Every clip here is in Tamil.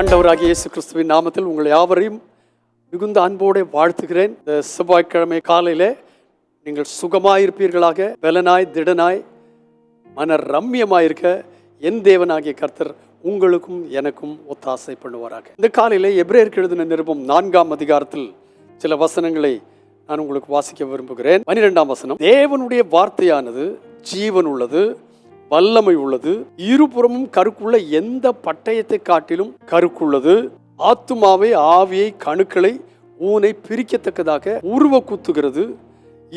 ஆண்டவராகிய இயேசு கிறிஸ்துவின் நாமத்தில் உங்களை யாவரையும் மிகுந்த அன்போடு வாழ்த்துகிறேன். இந்த செவ்வாய்க்கிழமை காலையில் நீங்கள் சுகமாயிருப்பீர்களாக பலனாய் திடனாய் மன ரம்யமாயிருக்க என் தேவனாகிய கர்த்தர் உங்களுக்கும் எனக்கும் ஒத்தாசை பண்ணுவாராக. இந்த காலையில் எப்ரேயருக்கு எழுதின நிருபம் நான்காம் அதிகாரத்தில் சில வசனங்களை நான் உங்களுக்கு வாசிக்க விரும்புகிறேன். பனிரெண்டாம் வசனம் தேவனுடைய வார்த்தையானது ஜீவன் உள்ளது வல்லமை உள்ளது. இருபுறமும் கருக்குள்ள எந்த பட்டயத்தை காட்டிலும் கருக்குள்ளது. ஆத்துமாவை ஆவியை கணுக்களை ஊனை பிரிக்கத்தக்கதாக உருவ குத்துகிறது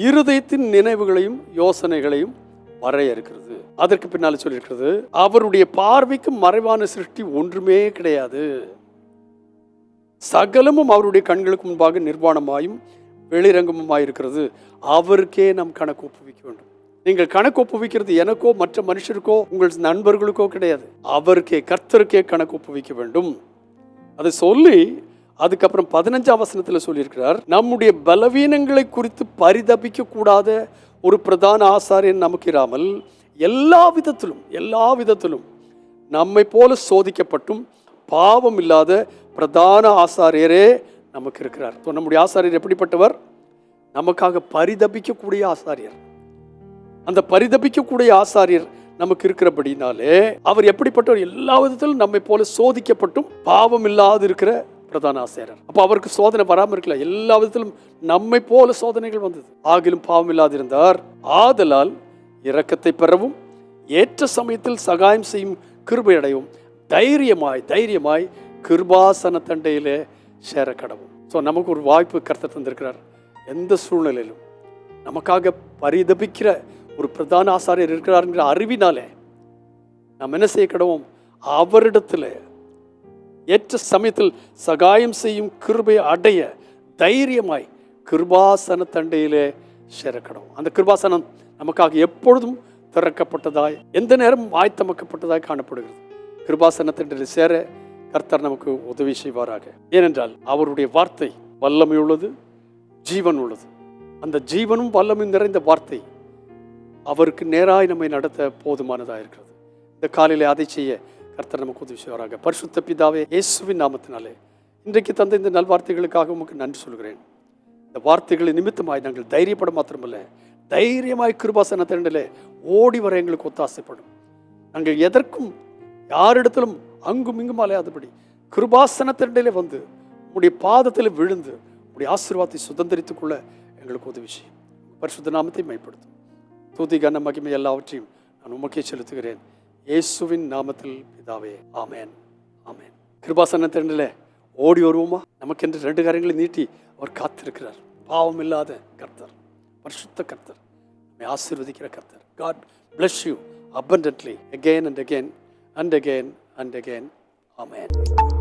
இருதயத்தின் நினைவுகளையும் யோசனைகளையும் வரையறுக்கிறது. அதற்கு பின்னால் சொல்லியிருக்கிறது அவருடைய பார்வைக்கு மறைவான சிருஷ்டி ஒன்றுமே கிடையாது. சகலமும் அவருடைய கண்களுக்கு முன்பாக நிர்வாணமாயும் வெளிரங்கமுமாயிருக்கிறது. அவருக்கே நாம் கணக்கு ஒப்புவிக்க வேண்டும். நீங்கள் கணக்கு ஒப்புவிக்கிறது எனக்கோ மற்ற மனுஷருக்கோ உங்கள் நண்பர்களுக்கோ கிடையாது. அவருக்கே கர்த்தருக்கே கணக்கு ஒப்புவிக்க வேண்டும். அதை சொல்லி அதுக்கப்புறம் பதினஞ்சாம் வசனத்தில் சொல்லியிருக்கிறார் நம்முடைய பலவீனங்களை குறித்து பரிதபிக்க கூடாத ஒரு பிரதான ஆசாரியன் நமக்கு இராமல் எல்லா விதத்திலும் எல்லா விதத்திலும் நம்மை போல சோதிக்கப்பட்டும் பாவம் இல்லாத பிரதான ஆசாரியரே நமக்கு இருக்கிறார். நம்முடைய ஆசாரியர் எப்படிப்பட்டவர்? நமக்காக பரிதபிக்கக்கூடிய ஆசாரியர். அந்த பரிதபிக்கக்கூடிய ஆசாரியர் நமக்கு இருக்கிறபடினாலே அவர் எப்படிப்பட்டவர்? எல்லா விதத்திலும் நம்மை போல சோதிக்கப்பட்டும் பாவம் இல்லாது இருக்கிற பிரதான ஆசாரியர். அப்போ அவருக்கு சோதனை வராமல் இருக்கல. எல்லா விதத்திலும் நம்மை போல சோதனைகள் வந்தது. ஆகிலும் பாவம் இல்லாதிருந்தார் ஆதலால் இரக்கத்தை பெறவும் ஏற்ற சமயத்தில் சகாயம் செய்யும் கிருபை அடையும் தைரியமாய் தைரியமாய் கிருபாசன தண்டையிலே சேர கடவும் ஸோ நமக்கு ஒரு வாய்ப்பு கருத்தை தந்திருக்கிறார். எந்த சூழ்நிலையிலும் நமக்காக பரிதபிக்கிற ஒரு பிரதான ஆசாரியர் இருக்கிறாருங்கிற அறிவினாலே நாம் என்ன செய்ய கடவோம்? அவரிடத்தில் ஏற்ற சமயத்தில் சகாயம் செய்யும் கிருபை அடைய தைரியமாய் கிருபாசன தண்டையிலே சேரக்கடும் அந்த கிருபாசனம் நமக்காக எப்பொழுதும் திறக்கப்பட்டதாய் எந்த நேரமும் ஆயத்தமாக்கப்பட்டதாய் காணப்படுகிறது. கிருபாசன தண்டையில் சேர கர்த்தர் நமக்கு உதவி செய்வாராக. ஏனென்றால் அவருடைய வார்த்தை வல்லமை உள்ளது ஜீவன் உள்ளது. அந்த ஜீவனும் வல்லமையும் நிறைந்த வார்த்தை அவருக்கு நேராய் நம்மை நடத்த போதுமானதாக இருக்கிறது. இந்த காலையில் அதை செய்ய கர்த்தர் நமக்கு உதவி செய்வாராக பரிசுத்த பிதாவே இயேசுவின் நாமத்தினாலே இன்றைக்கு தந்த இந்த நல்வார்த்தைகளுக்காக உமக்கு நன்றி சொல்கிறேன். இந்த வார்த்தைகளை நிமித்தமாய் நாங்கள் தைரியப்பட மாத்திரமல்ல தைரியமாய் கிருபாசன திரண்டிலே ஓடி வர எங்களுக்கு ஒத்தாசைப்படும். நாங்கள் எதற்கும் யாரிடத்திலும் அங்கும் இங்கும் அலையாதபடி கிருபாசன திரண்டிலே வந்து உடைய பாதத்தில் விழுந்து உடைய ஆசீர்வாதத்தை சுதந்திரித்துக்கொள்ள எங்களுக்கு உதவி செய்யும். பரிசுத்த நாமத்தை மேம்படுத்தும் துதி கன மகிமை எல்லாவற்றையும் நான் உமக்கே செலுத்துகிறேன். இயேசுவின் நாமத்தில் பிதாவே ஆமேன் ஆமேன். கிருபாசன திரண்டில் ஓடி வருவோமா? நமக்கென்று ரெண்டு காரியங்களை நீட்டி அவர் காத்திருக்கிறார். பாவம் இல்லாத கர்த்தர் பரிசுத்த கர்த்தர் நம்மை ஆசீர்வதிக்கிற கர்த்தர். God bless you abundantly again and again and again and again. Amen